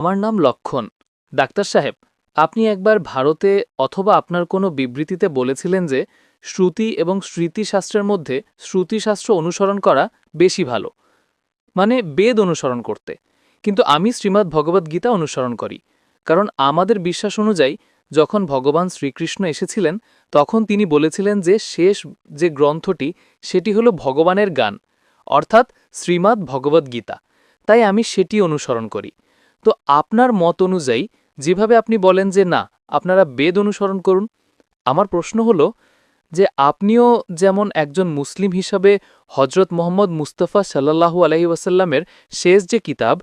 আমার নাম লক্ষণ। ডাক্তার সাহেব, আপনি একবার ভারতে অথবা আপনার কোনো বিবৃতিতে বলেছিলেন যে শ্রুতি এবং স্মৃতিশাস্ত্রের মধ্যে শ্রুতিশাস্ত্র অনুসরণ করা বেশি ভালো মানে বেদ অনুসরণ করতে। কিন্তু আমি শ্রীমদ্ ভগবদ্গীতা অনুসরণ করি, কারণ আমাদের বিশ্বাস অনুযায়ী যখন ভগবান শ্রীকৃষ্ণ এসেছিলেন, তখন তিনি বলেছিলেন যে শেষ যে গ্রন্থটি, সেটি হলো ভগবানের গান, অর্থাৎ শ্রীমদ্ ভগবদ্গীতা তাই আমি সেটি অনুসরণ করি। তো আপনার মত অনুযায়ী যেভাবে আপনি বলেন যে না, আপনারা বেদ অনুসরণ করুন, আমার প্রশ্ন হলো যে আপনিও যেমন একজন মুসলিম হিসাবে হজরত মোহাম্মদ মুস্তফা সাল্লাহু আলহি ওয়াসাল্লামের শেষ যে কিতাব,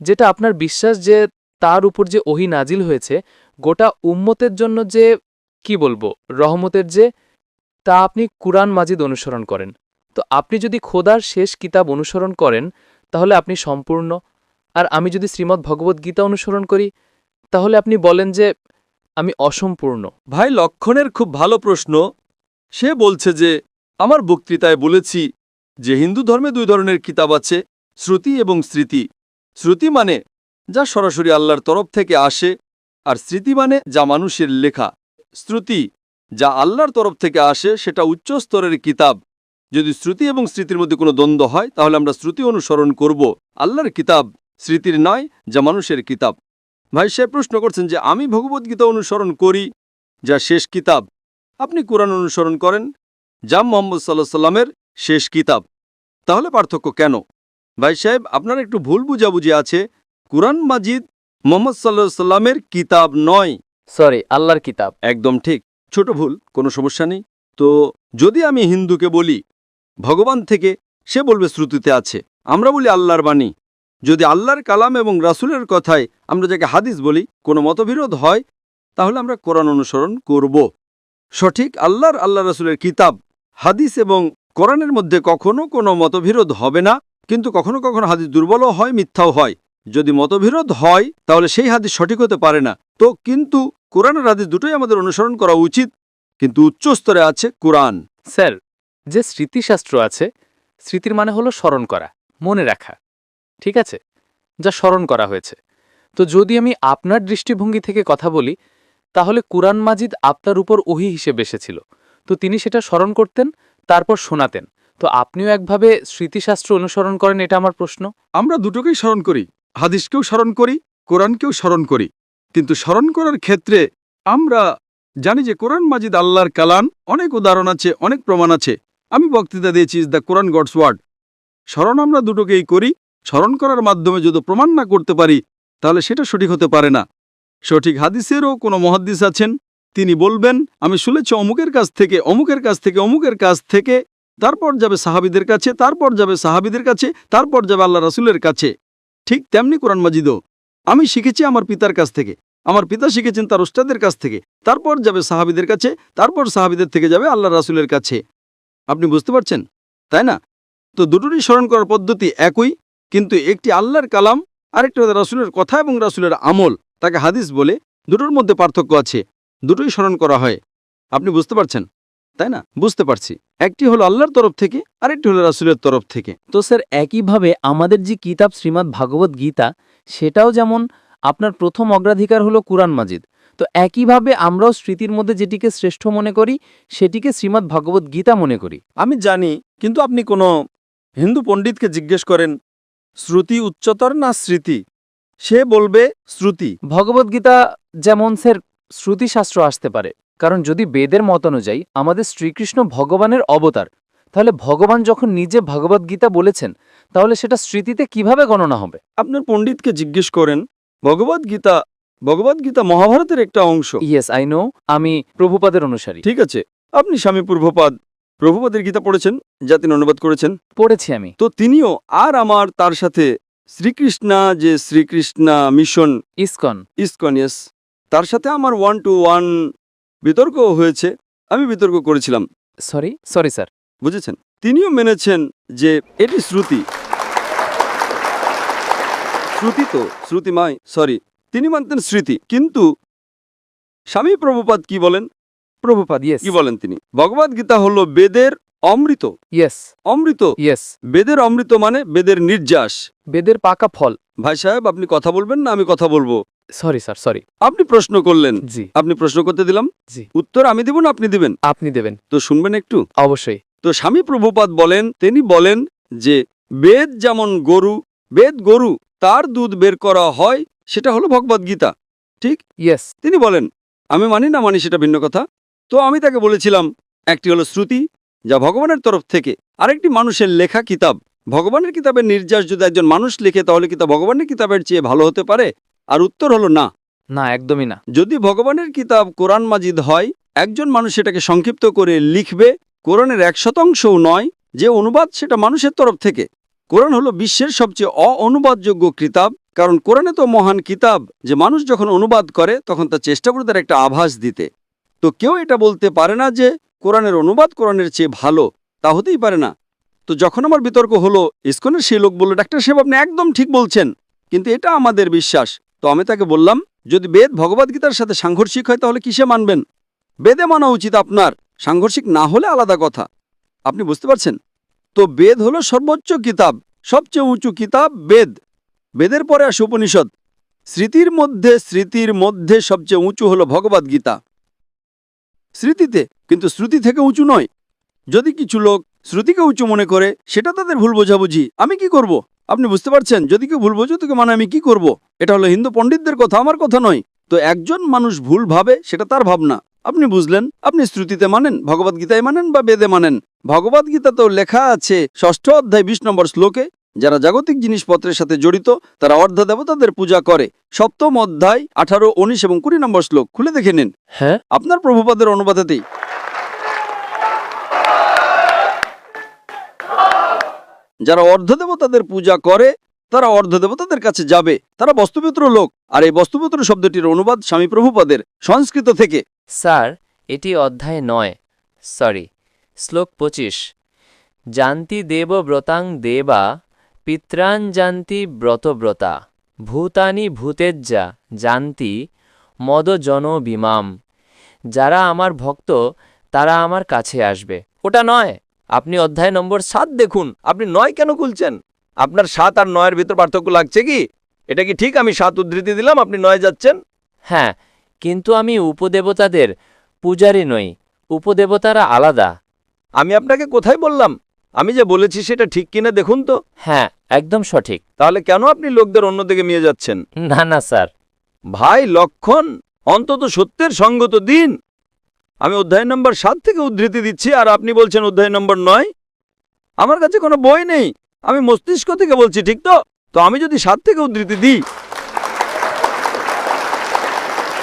যেটা আপনার বিশ্বাস যে তার উপর যে ওহি নাজিল হয়েছে, গোটা উম্মতের জন্য যে, কি বলব, রহমতের যে, তা আপনি কুরআন মাজিদ অনুসরণ করেন। তো আপনি যদি খোদার শেষ কিতাব অনুসরণ করেন, তাহলে আপনি সম্পূর্ণ আর আমি যদি শ্রীমদ্ ভগবদ্গীতা অনুসরণ করি, তাহলে আপনি বলেন যে আমি অসম্পূর্ণ। ভাই, লক্ষণের খুব ভালো প্রশ্ন। সে বলছে যে, আমার বক্তৃতায় বলেছি যে হিন্দু ধর্মে দুই ধরনের কিতাব আছে, শ্রুতি এবং স্মৃতি। শ্রুতি মানে যা সরাসরি আল্লাহর তরফ থেকে আসে, আর স্মৃতি মানে যা মানুষের লেখা। শ্রুতি যা আল্লাহর তরফ থেকে আসে, সেটা উচ্চ স্তরের কিতাব। যদি শ্রুতি এবং স্মৃতির মধ্যে কোনো দ্বন্দ্ব হয়, তাহলে আমরা শ্রুতি অনুসরণ করব। আল্লাহর কিতাব স্মৃতির নয় যা মানুষের কিতাব। ভাই সে প্রশ্ন করছেন যে আমি ভগবদ্গীতা অনুসরণ করি যা শেষ কিতাব। আপনি কোরআন অনুসরণ করেন যা মোহাম্মদ সাল্লাহ সাল্লামের শেষ কিতাব। তাহলে পার্থক্য কেন? ভাই সাহেব আপনার একটু ভুল বুঝাবুঝি আছে। কুরআন মাজিদ মোহাম্মদ সাল্লাহ সাল্লামের কিতাব নয়। সরি আল্লাহর কিতাব। একদম ঠিক। ছোট ভুল কোনো সমস্যা নেই। তো যদি আমি হিন্দুকে বলি ভগবান থেকে সে বলবে শ্রুতিতে আছে। আমরা বলি আল্লাহর বাণী। যদি আল্লাহর কালাম এবং রাসূলের কথায় আমরা যাকে হাদিস বলি, কোনো মতবিরোধ হয়, তাহলে আমরা কোরআন অনুসরণ করব। সঠিক আল্লাহর আল্লাহ রাসূলের কিতাব, হাদিস এবং কোরআনের মধ্যে কখনো কোনো মতবিরোধ হবে না, কিন্তু কখনো কখনো হাদিস দুর্বলও হয়, মিথ্যাও হয়। যদি মতবিরোধ হয়, তাহলে সেই হাদিস সঠিক হতে পারে না। তো কিন্তু কোরআনের হাদিস দুটোই আমাদের অনুসরণ করা উচিত, কিন্তু উচ্চ স্তরে আছে কোরআন। স্যার, যে স্মৃতিশাস্ত্র আছে, স্মৃতির মানে হলো স্মরণ করা, মনে রাখা। ঠিক আছে? যা স্মরণ করা হয়েছে। তো যদি আমি আপনার দৃষ্টিভঙ্গি থেকে কথা বলি, তাহলে কুরআন মাজিদ আপনার উপর ওহি হিসেবে এসেছিল। তো তিনি সেটা স্মরণ করতেন, তারপর শোনাতেন। তো আপনিও একভাবে স্মৃতিশাস্ত্র অনুসরণ করেন, এটা আমার প্রশ্ন। আমরা দুটোকেই স্মরণ করি। হাদিসকেও স্মরণ করি, কোরআনকেও স্মরণ করি। কিন্তু স্মরণ করার ক্ষেত্রে আমরা জানি যে কোরআন মাজিদ আল্লাহর কালান অনেক উদাহরণ আছে, অনেক প্রমাণ আছে। আমি বক্তৃতা দিয়েছি দ্য কোরআন গডস ওয়ার্ড। স্মরণ আমরা দুটোকেই করি স্মরণ করার মাধ্যমে যদি প্রমাণ না করতে পারি, তাহলে সেটা সঠিক হতে পারে না। সঠিক হাদিসেরও কোনো মহাদ্দিস আছেন, তিনি বলবেন, আমি শুনেছি অমুকের কাছ থেকে, অমুকের কাছ থেকে, অমুকের কাছ থেকে, তারপর যাবে সাহাবিদের কাছে, তারপর যাবে সাহাবিদের কাছে, তারপর যাবে আল্লাহ রাসুলের কাছে। ঠিক তেমনি কোরআন মাজিদও। আমি শিখেছি আমার পিতার কাছ থেকে, আমার পিতা শিখেছেন তার উস্তাদের কাছ থেকে, তারপর যাবে সাহাবিদের কাছে, তারপর সাহাবিদের থেকে যাবে আল্লাহ রাসুলের কাছে। আপনি বুঝতে পারছেন? তাই না? তো দুটোরই স্মরণ করার পদ্ধতি একই। কিন্তু একটি আল্লাহর কালাম আরেকটি রাসুলের কথা এবং রাসুলের আমল। তাকে হাদিস বলে দুটোর মধ্যে পার্থক্য আছে দুটোই স্মরণ করা হয়। আপনি বুঝতে পারছেন? তাই না? বুঝতে পারছি। একটি হলো আল্লাহর তরফ থেকে আরেকটি হলো রাসুলের তরফ থেকে। তো স্যার একইভাবে আমাদের যে কিতাব শ্রীমৎ ভাগবত গীতা সেটাও যেমন আপনার প্রথম অগ্রাধিকার হলো কুরআন মাজিদ তো একইভাবে আমরাও স্মৃতির মধ্যে যেটিকে শ্রেষ্ঠ মনে করি সেটিকে শ্রীমৎ ভগবত গীতা মনে করি। আমি জানি কিন্তু আপনি কোনো হিন্দু পণ্ডিতকে জিজ্ঞেস করেন শ্রুতি উচ্চতর না স্মৃতি? সে বলবে শ্রুতি। ভগবদ্গীতা যেমন স্যার শ্রুতিশাস্ত্র আসতে পারে কারণ যদি বেদের মত অনুযায়ী আমাদের শ্রীকৃষ্ণ ভগবানের অবতার তাহলে ভগবান যখন নিজে ভগবদ্গীতা বলেছেন তাহলে সেটা স্মৃতিতে কীভাবে গণনা হবে? আপনার পণ্ডিতকে জিজ্ঞেস করেন ভগবদ্গীতা ভগবদ্গীতা মহাভারতের একটা অংশ। ইয়েস আই নো আমি প্রভুপাদের অনুসারী। ঠিক আছে আপনি স্বামী পূর্বপাদ প্রভুপাদের গীতা পড়েছেন যা তিনি অনুবাদ করেছেন। পড়েছি আমি। তো তিনিও আর আমার তার সাথে শ্রীকৃষ্ণা যে শ্রীকৃষ্ণা মিশন। ইসকন। ইসকনিয়াস তার সাথে আমার ওয়ান টু ওয়ান বিতর্ক হয়েছে আমি বিতর্ক করেছিলাম। সরি সরি স্যার বুঝেছেন? তিনিও মেনেছেন যে এটি শ্রুতি। শ্রুতি তো শ্রুতিমায় সরি তিনি মানতেন স্মৃতি কিন্তু স্বামী প্রভুপাদ কি বলেন? প্রভুপাদ ইয়েস কি বলেন তিনি? ভগবদ গীতা হলো বেদের অমৃত। ইয়েস অমৃত? ইয়েস বেদের অমৃত মানে বেদের নির্যাস। বেদের পাকা ফল। ভাই সাহেব আপনি কথা বলবেন না আমি কথা বলব। সরি স্যার সরি আপনি প্রশ্ন করলেন। জি। আপনি প্রশ্ন করতে দিলাম। জি। উত্তর আমি দিব না আপনি দিবেন? আপনি দেবেন। তো শুনবেন একটু? অবশ্যই। তো স্বামী প্রভুপাদ বলেন তিনি বলেন যে বেদ যেমন গরু বেদ গরু তার দুধ বের করা হয় সেটা হলো ভগবদ গীতা। ইয়েস তিনি বলেন আমি মানি না মানি সেটা ভিন্ন কথা। তো আমি তাকে বলেছিলাম একটি হলো শ্রুতি যা ভগবানের তরফ থেকে। আরেকটি মানুষের লেখা কিতাব। ভগবানের কিতাবের নির্যাস যদি একজন মানুষ লিখে তাহলে কি তা ভগবানের কিতাবের চেয়ে ভালো হতে পারে? আর উত্তর হলো না। না একদমই না। যদি ভগবানের কিতাব কোরআন মাজিদ হয় একজন মানুষ সেটাকে সংক্ষিপ্ত করে লিখবে কোরআনের এক শতাংশও নয় যে অনুবাদ সেটা মানুষের তরফ থেকে। কোরআন হলো বিশ্বের সবচেয়ে অ-অনুবাদযোগ্য কিতাব কারণ কোরআনে তো মহান কিতাব। যে মানুষ যখন অনুবাদ করে তখন তা চেষ্টা করে তার একটা আভাস দিতে। তো কেউ এটা বলতে পারে না যে কোরআনের অনুবাদ কোরআনের চেয়ে ভালো, তা হতেই পারে না। তো যখন আমার বিতর্ক হলো, ইস্কনের সেই লোক বলল, ডাক্তার সাহেব, আপনি একদম ঠিক বলছেন, কিন্তু এটা আমাদের বিশ্বাস। তো আমি তাকে বললাম, যদি বেদ ভগবদ্গীতার সাথে সাংঘর্ষিক হয়, তাহলে কিসে মানবেন? বেদে মানা উচিত আপনার, সাংঘর্ষিক না হলে আলাদা কথা। আপনি বুঝতে পারছেন? তো বেদ হলো সর্বোচ্চ কিতাব, সবচেয়ে উঁচু কিতাব বেদ। বেদের পরে আসে উপনিষদ, স্মৃতির মধ্যে স্মৃতির মধ্যে সবচেয়ে উঁচু হলো ভগবদ্গীতা স্মৃতিতে, কিন্তু শ্রুতি থেকে উঁচু নয়। যদি কিছু লোক শ্রুতিকে উঁচু মনে করে, সেটা তাদের ভুল বোঝাবুঝি। আমি কি করব? আপনি বুঝতে পারছেন? যদি কেউ ভুল বোঝো, তোকে মানে আমি কি করব? এটা হলো হিন্দু পণ্ডিতদের কথা, আমার কথা নয়। তো একজন মানুষ ভুল ভাবে, সেটা তার ভাবনা। আপনি বুঝলেন? আপনি শ্রুতিতে মানেন, ভগবদ্গীতায় মানেন বা বেদে মানেন। ভগবদ্গীতাতেও লেখা আছে ষষ্ঠ অধ্যায় বিশ নম্বর শ্লোকে যারা জাগতিক জিনিসপত্রের সাথে জড়িত তারা অর্ধ দেবতাদের পূজা করে। সপ্তম অধ্যায় আঠারো উনিশ এবং কুড়ি নম্বর শ্লোক। খুলে দেখে নিন। হ্যাঁ? আপনার প্রভুপাদের অনুবাদেতেই। যারা অর্ধদেবতাদের পূজা করে তারা অর্ধদেবতাদের কাছে যাবে। তারা বস্তুপুত্র লোক। আর এই বস্তুপুত্র শব্দটির অনুবাদ স্বামী প্রভুপাদের সংস্কৃত থেকে। স্যার এটি অধ্যায় নয়। সরি শ্লোক পঁচিশ। জান্তি দেব ব্রতাং দেবা পিত্রান জান্তি ব্রতব্রতা, ভূতানি ভূতেজ্জা, জান্তি মদজন বিমাম। যারা আমার ভক্ত, তারা আমার কাছে আসবে। ওটা নয়, আপনি অধ্যায় নম্বর সাত দেখুন। আপনি নয় কেন খুলছেন? আপনার সাত আর নয়ের ভিতর পার্থক্য লাগছে কি? এটা কি ঠিক? আমি সাত উদ্ধৃতি দিলাম, আপনি নয় যাচ্ছেন? হ্যাঁ কিন্তু আমি উপদেবতাদের পূজারী নই, উপদেবতারা আলাদা। আমি আপনাকে কোথায় বললাম? আমি যে বলেছি সেটা ঠিক কিনা দেখুন তো। হ্যাঁ একদম সঠিক। তাহলে কেন আপনি লোকদের অন্যদিকে নিয়ে যাচ্ছেন? না না স্যার। ভাই লক্ষণ অন্তত সত্যের সঙ্গত দিন। আমি অধ্যায় নম্বর সাত থেকে উদ্ধৃতি দিচ্ছি আর আপনি বলছেন অধ্যায় নম্বর নয়। আমার কাছে কোনো বই নেই। আমি মস্তিষ্ক থেকে বলছি ঠিক তো? তো আমি যদি সাত থেকে উদ্ধৃতি দিই।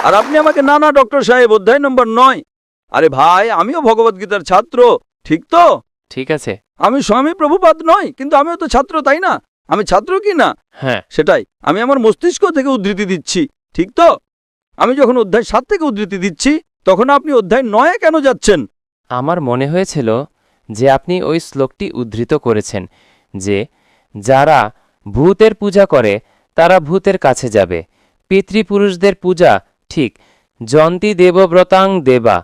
আর আপনি আমাকে না না ডক্টর সাহেব অধ্যায় নম্বর নয়। আরে ভাই আমিও ভগবদ্গীতার ছাত্র ঠিক তো? ঠিক আছে। আমি স্বামী প্রভুপাত নয় কিন্তু আমিও তো ছাত্র তাই না? আমি ছাত্র কি না? হ্যাঁ। সেটাই আমি আমার মস্তিষ্ক থেকে উদ্ধৃতি দিচ্ছি ঠিক তো? আমি যখন অধ্যায় সাত থেকে উদ্ধৃতি দিচ্ছি তখন আপনি অধ্যায় নয়ে কেন যাচ্ছেন? আমার মনে হয়েছিল যে আপনি ওই শ্লোকটি উদ্ধৃত করেছেন যে যারা ভূতের পূজা করে তারা ভূতের কাছে যাবে। পিতৃপুরুষদের পূজা ঠিক। জন্তি দেবব্রতাং দেবা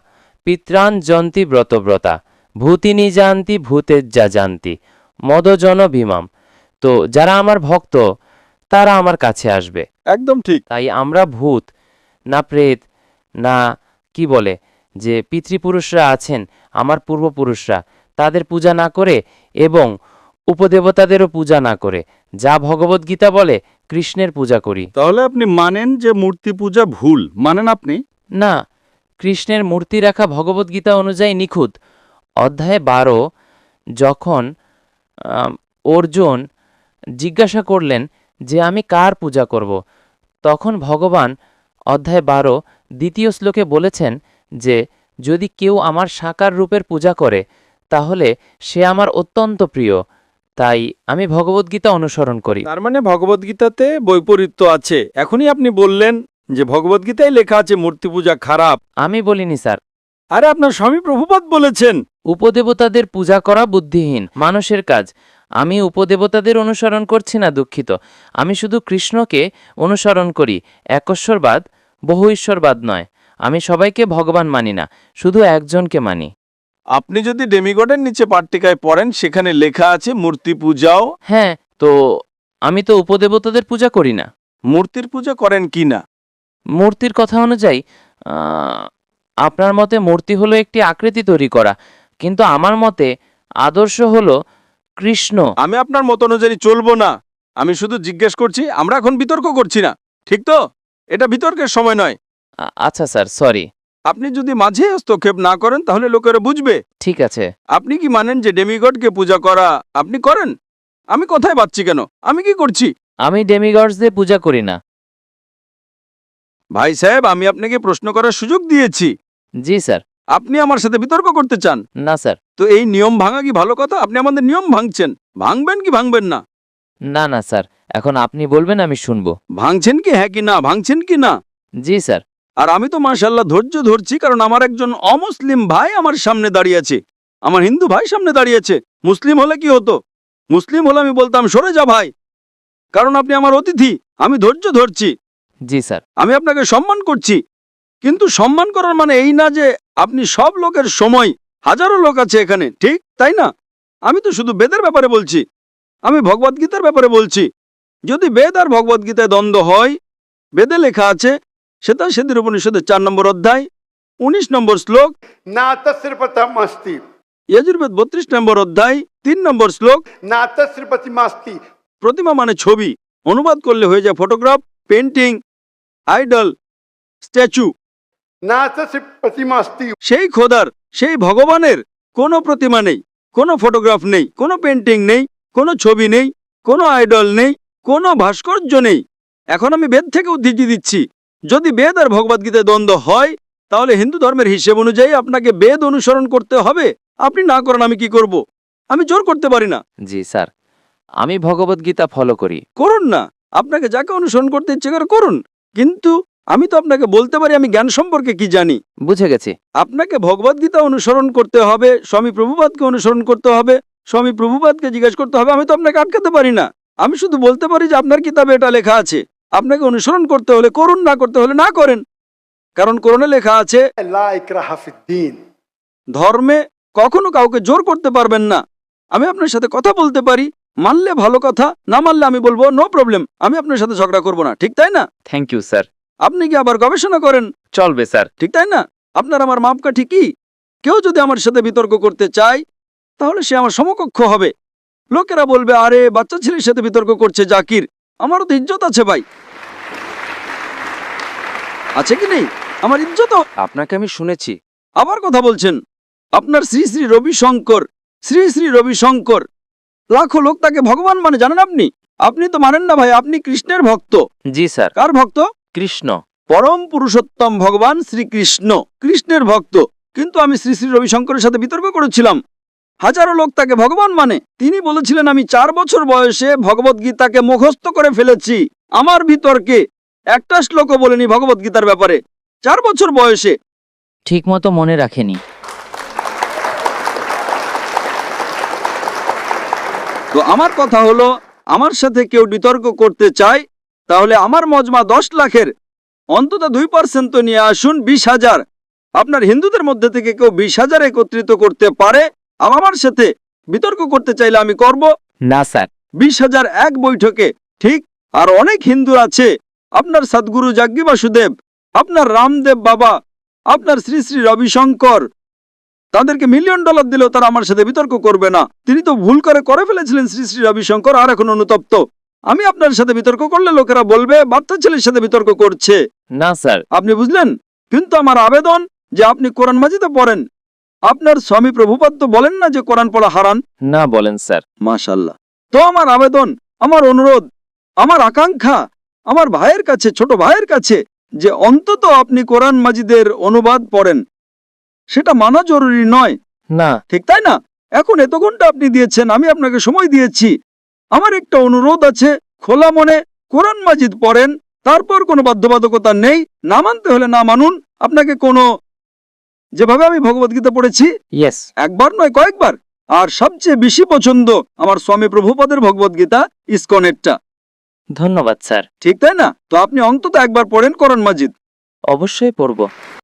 পিত্রান জন্তি ব্রতব্রতা। ভূতিনি জানতি ভূতের যা জানতি। মদজন ভীমাম। তো যারা আমার ভক্ত তারা আমার কাছে আসবে। একদম ঠিক। তাই আমরা ভূত না প্রেত না কি বলে যে পিতৃপুরুষরা আছেন আমার পূর্বপুরুষরা তাদের পূজা না করে এবং উপদেবতাদেরও পূজা না করে। যা ভগবদ্গীতা বলে কৃষ্ণের পূজা করি। তাহলে আপনি মানেন যে মূর্তি পূজা ভুল মানেন আপনি? না কৃষ্ণের মূর্তি রাখা ভগবদ্গীতা অনুযায়ী নিখুঁত। অধ্যায় বারো যখন অর্জুন জিজ্ঞাসা করলেন যে আমি কার পূজা করব? তখন ভগবান অধ্যায় বারো দ্বিতীয় শ্লোকে বলেছেন যে যদি কেউ আমার সাকার রূপের পূজা করে তাহলে সে আমার অত্যন্ত প্রিয়। তাই আমি ভগবদ্গীতা অনুসরণ করি। তার মানে ভগবদ্গীতাতে বৈপরীত্য আছে। এখনই আপনি বললেন যে ভগবদ্গীতায় লেখা আছে মূর্তি পূজা খারাপ। আমি বলিনি স্যার। আরে আপনার স্বামী প্রভুপাত বলেছেন। উপদেবতাদের পূজা করা বুদ্ধিহীন মানুষের কাজ। আমি উপদেবতাদের অনুসরণ করছি না দুঃখিত। আমি শুধু কৃষ্ণকে অনুসরণ করি একশ্বরবাদ বহু ঈশ্বরবাদ নয়। আমি সবাইকে ভগবান মানি না শুধু একজনকে মানি। আপনি যদি ডেমিগডের নিচে পাট্টিকায় পড়েন সেখানে লেখা আছে মূর্তি পূজাও হ্যাঁ তো আমি তো উপদেবতাদের পূজা করি না। মূর্তির পূজা করেন কি না? মূর্তির কথা অনুযায়ী আপনার মতে মূর্তি হলো একটি আকৃতি তৈরি করা। কিন্তু আমার মতে আদর্শ হলো কৃষ্ণ। আমি আপনার মত অনুযায়ী চলবো না। আমি শুধু জিজ্ঞেস করছি আমরা এখন বিতর্ক করছি না। ঠিক তো? এটা বিতর্কের সময় নয়। আচ্ছা স্যার সরি। আপনি যদি মাঝে হস্তক্ষেপ না করেন তাহলে লোকেরা বুঝবে। ঠিক আছে। আপনি কি মানেন যে ডেমিগডকে পূজা করা আপনি করেন? আমি কোথায় পাচ্ছি কেন? আমি কি করছি? আমি ডেমিগডসদের পূজা করি না। ভাই সাহেব আমি আপনাকে প্রশ্ন করার সুযোগ দিয়েছি। জি স্যার। আপনি আমার সাথে বিতর্ক করতে চান? না স্যার। তো এই নিয়ম ভাঙা কি ভালো কথা? আপনি আমাদের নিয়ম ভাঙছেন। ভাঙবেন কি ভাঙবেন না? না না স্যার। এখন আপনি বলবেন আমি শুনব। ভাঙছেন কি হ্যাঁ কি না? ভাঙছেন কি না? জি স্যার। আর আমি তো মাশাল্লাহ ধৈর্য ধরছি কারণ আমার একজন অমুসলিম ভাই আমার সামনে দাঁড়িয়ে আছে। আমার হিন্দু ভাই সামনে দাঁড়িয়ে আছে। মুসলিম হলে কি হতো? মুসলিম হলে আমি বলতাম সরে যা ভাই। কারণ আপনি আমার অতিথি আমি ধৈর্য ধরছি। জি স্যার। আমি আপনাকে সম্মান করছি। কিন্তু সম্মান করার মানে এই না যে আপনি সব লোকের সময় হাজারো লোক আছে এখানে ঠিক? তাই না? আমি তো শুধু বেদের ব্যাপারে বলছি। আমি ভগবদ্গীতার ব্যাপারে বলছি। যদি বেদ আর ভগবদ্গীতায় দ্বন্দ্ব হয় বেদে লেখা আছে সেটা সেদিন উপনিষদের চার নম্বর অধ্যায় উনিশ নম্বর শ্লোক না তস্মাস্তি বত্রিশ নম্বর অধ্যায় তিন নম্বর শ্লোক না প্রতিমা মানে ছবি। অনুবাদ করলে হয়ে যায় ফটোগ্রাফ পেন্টিং আইডল স্ট্যাচু। সেই খোদার সেই ভগবানের কোনো প্রতিমা নেই কোনো ফটোগ্রাফ নেই কোনো পেন্টিং নেই কোনো ছবি নেই কোনো আইডল নেই কোনো ভাস্কর্য নেই। এখন আমি বেদ থেকে উদ্ধৃতি দিচ্ছি। যদি বেদ আর ভগবদ্গীতায় দ্বন্দ্ব হয় তাহলে হিন্দু ধর্মের হিসেব অনুযায়ী আপনাকে বেদ অনুসরণ করতে হবে। আপনি না করেন আমি কি করব? আমি জোর করতে পারি না। জি স্যার। আমি ভগবদ্গীতা ফলো করি। করুন না। আপনাকে যাকে অনুসরণ করতে ইচ্ছে করে করুন। কিন্তু আমি তো আপনাকে বলতে পারি আমি জ্ঞান সম্পর্কে কি জানি। বুঝে গেছি। আপনাকে ভগবদ্গীতা অনুসরণ করতে হবে স্বামী প্রভুপাদকে অনুসরণ করতে হবে স্বামী প্রভুপাদকে জিজ্ঞেস করতে হবে আমি তো আপনাকে আটকাতে পারি না। আমি শুধু বলতে পারি যে আপনার কিতাবে এটা লেখা আছে। আপনাকে অনুসরণ করতে হলে করুন না করতে হলে না করেন। কারণ করোনা লেখা আছে ধর্মে কখনো কাউকে জোর করতে পারবেন না। আমি আপনার সাথে কথা বলতে পারি মানলে ভালো কথা না মানলে আমি বলব নো প্রবলেম আমি আপনার সাথে ঝগড়া করব না ঠিক তাই না? থ্যাংক ইউ স্যার আপনি কি আবার গবেষণা করেন? চলবে স্যার। ঠিক তাই না? আপনার আমার মাপকাঠি কি? কেউ যদি আমার সাথে বিতর্ক করতে চায় তাহলে সে আমার সমকক্ষ হবে। লোকেরা বলবে আরে বাচ্চা ছেলের সাথে বিতর্ক করছে জাকির। আমারও তো ইজ্জত আছে ভাই। আছে কি নেই? আমার ইজ্জত আপনাকে আমি শুনেছি। আবার কথা বলছেন। আপনার শ্রী শ্রী রবিশঙ্কর শ্রী শ্রী রবিশঙ্কর। লাখো লোক তাকে ভগবান মানে জানেন আপনি? আপনি তো মানেন না ভাই আপনি কৃষ্ণের ভক্ত। জি স্যার। কার ভক্ত? কৃষ্ণ। পরম পুরুষোত্তম ভগবান শ্রীকৃষ্ণ। কৃষ্ণের ভক্ত। কিন্তু আমি শ্রী শ্রী রবিশঙ্করের সাথে বিতর্ক করেছিলাম। হাজারো লোক তাকে ভগবান মানে। তিনি বলেছিলেন আমি চার বছর বয়সে ভগবদ্গীতাকে মুখস্থ করে ফেলেছি। আমার বিতর্কে একটা শ্লোকও বলেনি ভগবদ্গীতার ব্যাপারে। চার বছর বয়সে। ঠিকমতো মনে রাখেনি। তো আমার কথা হলো আমার সাথে কেউ বিতর্ক করতে চায় তাহলে আমার মজমা দশ লাখের। অন্তত দুই পার্সেন্ট তো নিয়ে আসুন বিশ হাজার। আপনার হিন্দুদের মধ্যে থেকে কেউ বিশ হাজার একত্রিত করতে পারে আমার সাথে বিতর্ক করতে চাইলে আমি করব। না স্যার। বিশ হাজার এক বৈঠকে ঠিক? আর অনেক হিন্দু আছে। আপনার সদ্গুরু যাজ্ঞী বাসুদেব আপনার রামদেব বাবা আপনার শ্রী শ্রী রবিশঙ্কর তাদেরকে মিলিয়ন ডলার দিলেও তারা আমার সাথে বিতর্ক করবে না। তিনি তো ভুল করে করে ফেলেছিলেন শ্রী শ্রী রবিশঙ্কর আর এখন অনুতপ্ত। আমি আপনার সাথে বিতর্ক করলে লোকেরা বলবে বাচ্চা ছেলের সাথে বিতর্ক করছে। না স্যার। আপনি বুঝলেন? কিন্তু আমার আবেদন যে আপনি কোরআন মাজিদে পড়েন আপনার স্বামী প্রভুপাদ তো বলেন না যে কোরআন পড়া হারান না বলেন স্যার। মাশাল্লাহ তো আমার আবেদন আমার অনুরোধ আমার আকাঙ্ক্ষা আমার ভাইয়ের কাছে ছোট ভাইয়ের কাছে যে অন্তত আপনি কোরআন মাজিদের অনুবাদ পড়েন সেটা মানা জরুরি নয়। না। ঠিক তাই না? এখন এত ঘণ্টা আপনি দিয়েছেন আমি আপনাকে সময় দিয়েছি। আমার একটা অনুরোধ আছে। খোলা মনে কোরআন মাজিদ পড়েন তারপর কোনো বাধ্যবাধকতা নেই। না মানতে হলে না মানুন। আপনাকে কোনো যেভাবে আমি ভগবদ্গীতা পড়েছি ইয়েস একবার নয় কয়েকবার। আর সবচেয়ে বেশি পছন্দ আমার স্বামী প্রভুপদের ভগবদ্গীতা ইসকনেরটা। ধন্যবাদ স্যার। ঠিক তাই না? তো আপনি অন্তত একবার পড়েন করণ মাজিদ। অবশ্যই পড়ব।